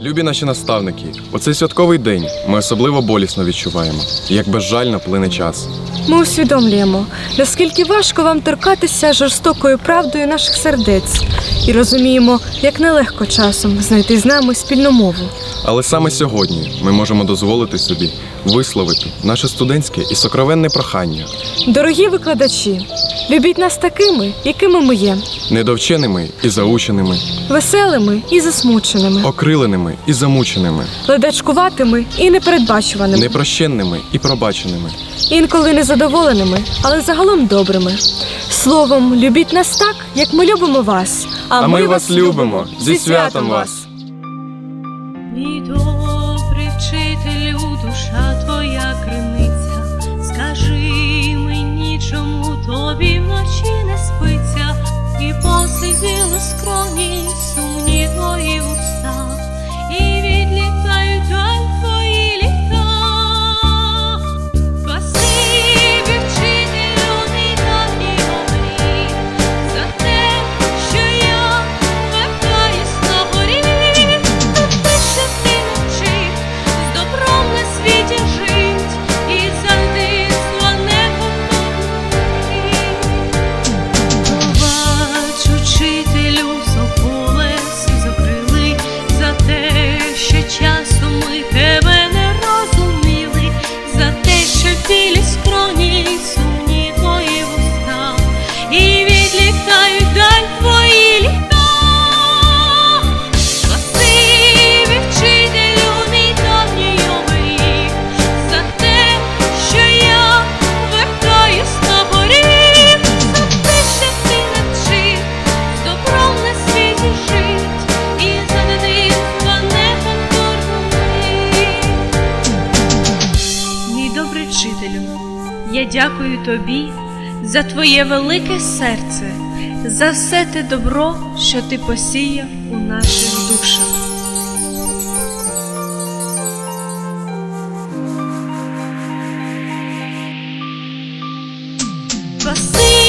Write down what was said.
Любі наші наставники, у цей святковий день ми особливо болісно відчуваємо, як безжально плине час. Ми усвідомлюємо, наскільки важко вам торкатися жорстокою правдою наших сердець, і розуміємо, як нелегко часом знайти з нами спільну мову. Але саме сьогодні ми можемо дозволити собі висловити наше студентське і сокровенне прохання, Дорогі викладачі, любіть нас такими, якими ми є, недовченими і заученими, веселими і засмученими, окриленими і замученими, ледачкуватими і непередбачуваними, непрощенними і пробаченими. інколи незадоволеними, але загалом добрими. Словом, любіть нас так, як ми любимо вас. А ми вас любимо зі святом вас! Мій добрий вчителю, душа твоя криниця, скажи мені, чому тобі вночі дякую тобі за твоє велике серце, за все те добро, що ти посіяв у наших душах. Вчителю,